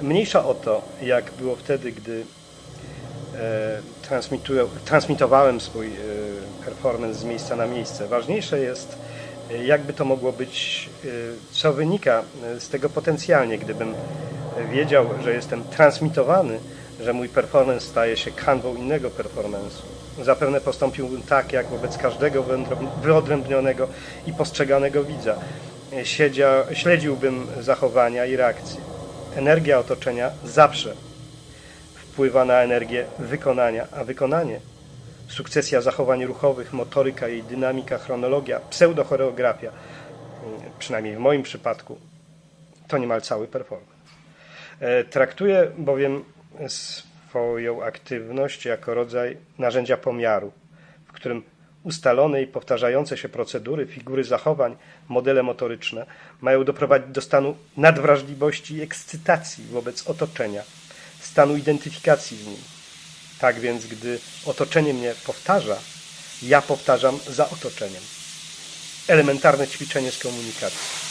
Mniejsza o to, jak było wtedy, gdy e, transmitowałem swój e, performance z miejsca na miejsce. Ważniejsze jest, e, jakby to mogło być, co wynika z tego potencjalnie, gdybym wiedział, że jestem transmitowany, że mój performance staje się kanwą innego performance'u. Zapewne postąpiłbym tak, jak wobec każdego wyodręb- wyodrębnionego i postrzeganego widza. Śledziłbym zachowania i reakcje. Energia otoczenia zawsze wpływa na energię wykonania, a wykonanie, sukcesja zachowań ruchowych, motoryka, jej dynamika, chronologia, pseudochoreografia, mm, przynajmniej w moim przypadku, to niemal cały performance. E, Traktuję bowiem swoją aktywność jako rodzaj narzędzia pomiaru, w którym ustalone i powtarzające się procedury, figury zachowań, modele motoryczne mają doprowadzić do stanu nadwrażliwości i ekscytacji wobec otoczenia, stanu identyfikacji z nim. Tak więc, gdy otoczenie mnie powtarza, ja powtarzam za otoczeniem. Elementarne ćwiczenie z komunikacji.